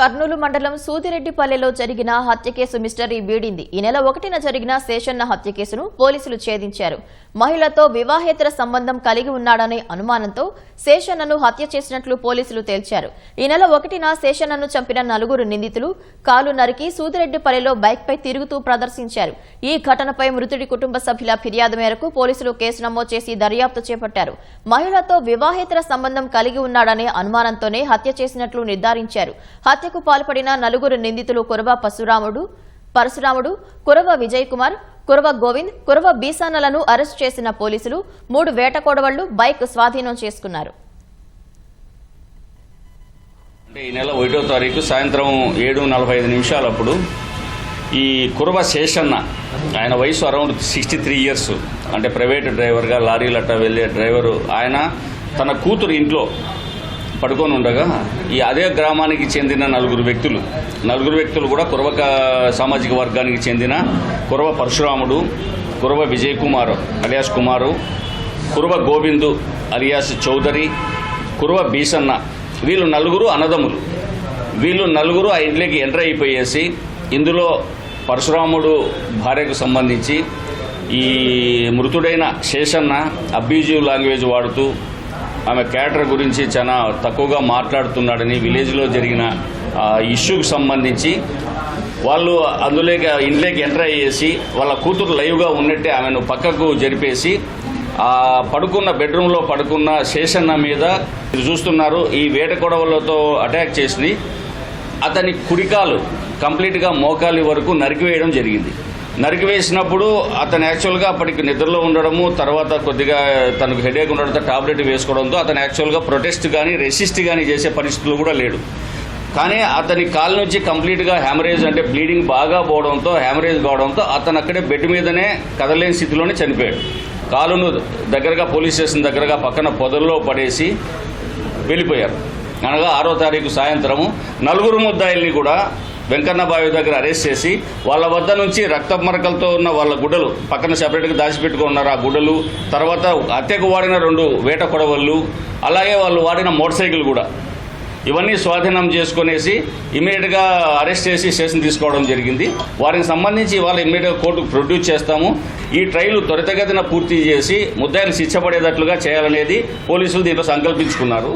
కర్నూలు మండలం సూదిరెడ్డిపల్లెలో జరిగిన హత్య కేసు మిస్టరీ వీడింది. ఈ నెల ఒకటిన జరిగిన శేషన్న హత్య కేసును పోలీసులు ఛేదించారు. మహిళతో వివాహేతర సంబంధం కలిగి ఉన్నాడనే అనుమానంతో శేషన్నను హత్య చేసినట్లు పోలీసులు తేల్చారు. ఈ నెల ఒకటిన శేషన్నను చంపిన నలుగురు నిందితులు కాలు నరికి సూదిరెడ్డిపల్లెలో బైక్పై తిరుగుతూ ప్రదర్శించారు. ఈ ఘటనపై మృతుడి కుటుంబ సభ్యుల ఫిర్యాదు మేరకు పోలీసులు కేసు నమోదు చేసి దర్యాప్తు చేపట్టారు. మహిళతో వివాహేతర సంబంధం కలిగి ఉన్నాడనే అనుమానంతోనే హత్య చేసినట్లు నిర్ధారించారు. హత్యకు పాల్పడిన నలుగురు నిందితులు కురవ పరశురాముడు పరశురాముడు కురవ విజయ్ కుమార్ కురవ గోవింద్ కురవ బీసానలను అరెస్ట్ చేసిన పోలీసులు మూడు వేటకోడవళ్ళు బైక్ స్వాధీనం చేసుకున్నారు. ఈ నెల ఒకటో తారీఖు సాయంత్రం ఏడు నలభై ఐదు నిమిషాలప్పుడు ఈ కురవ శేషన్న ఆయన వయసు అరౌండ్ సిక్స్టీ త్రీ ఇయర్స్ అంటే ప్రైవేట్ డ్రైవర్గా లారీలట్ట వెళ్ళే డ్రైవరు. ఆయన తన కూతురు ఇంట్లో పడుకొని ఉండగా ఈ అదే గ్రామానికి చెందిన నలుగురు వ్యక్తులు నలుగురు వ్యక్తులు కూడా కురవ సామాజిక వర్గానికి చెందిన కురవ పరశురాముడు కురవ విజయ్ కుమార్ అలియాస్ కుమారు కురవ గోవిందు అలియాస్ చౌదరి కురవ బీసన్న వీళ్ళు నలుగురు అన్నదమ్ములు. వీళ్ళు నలుగురు ఆ ఇంట్లోకి ఎంటర్ అయిపోయేసి ఇందులో పరశురాముడు భార్యకు సంబంధించి ఈ మృతుడైన శేషన్న అబ్యూజివ్ లాంగ్వేజ్ వాడుతూ ఆమె క్యాటర్ గురించి చాలా తక్కువగా మాట్లాడుతున్నాడని విలేజ్లో జరిగిన ఇష్యూకి సంబంధించి వాళ్ళు అందులోకి ఇంట్లోకి ఎంటర్ అయ్యేసి వాళ్ళ కూతురు లైవ్గా ఉన్నట్టే ఆమెను పక్కకు జరిపేసి ఆ పడుకున్న బెడ్రూమ్లో పడుకున్న శేషన్న మీద మీరు చూస్తున్నారు ఈ వేట గొడవలతో అటాక్ చేసి అతని కుడికాలు కంప్లీట్గా మోకాలి వరకు నరికివేయడం జరిగింది. నరికివేసినప్పుడు అతను యాక్చువల్గా అప్పటికి నిద్రలో ఉండడము తర్వాత కొద్దిగా తనకు హెడేక్ ఉండడంతో టాబ్లెట్ వేసుకోవడంతో అతను యాక్చువల్గా ప్రొటెస్ట్ కానీ రెసిస్ట్ కానీ చేసే పరిస్థితులు కూడా లేడు. కానీ అతని కాలు నుంచి కంప్లీట్గా హ్యామరేజ్ అంటే బ్లీడింగ్ బాగా పోవడంతో హ్యామరేజ్ కావడంతో అతను అక్కడే బెడ్ మీదనే కదలేని స్థితిలోనే చనిపోయాడు. కాలును దగ్గరగా పోలీస్ స్టేషన్ దగ్గరగా పక్కన పొదల్లో పడేసి వెళ్ళిపోయారు. అనగా ఆరో తారీఖు సాయంత్రము నలుగురు ముద్దాయిల్ని కూడా వెంకన్న బావి దగ్గర అరెస్ట్ చేసి వాళ్ళ వద్ద నుంచి రక్త మరకలతో ఉన్న వాళ్ళ గుడ్డలు పక్కన సెపరేట్గా దాచిపెట్టుకున్నారు. ఆ గుడ్డలు తర్వాత హత్యకు వాడిన రెండు వేట కొడవళ్ళు అలాగే వాళ్ళు వాడిన మోటార్ సైకిల్ కూడా. ఇవన్నీ స్వాధీనం చేసుకునేసి ఇమీడియట్గా అరెస్ట్ చేసి స్టేషన్ తీసుకోవడం జరిగింది. వారికి సంబంధించి వాళ్ళు ఇమీడియట్గా కోర్టుకు ప్రొడ్యూస్ చేస్తాము. ఈ ట్రయల్ త్వరితగతిన పూర్తి చేసి ముద్దాయిని శిక్ష పడేటట్లుగా చేయాలనేది పోలీసులు దీంట్లో సంకల్పించుకున్నారు.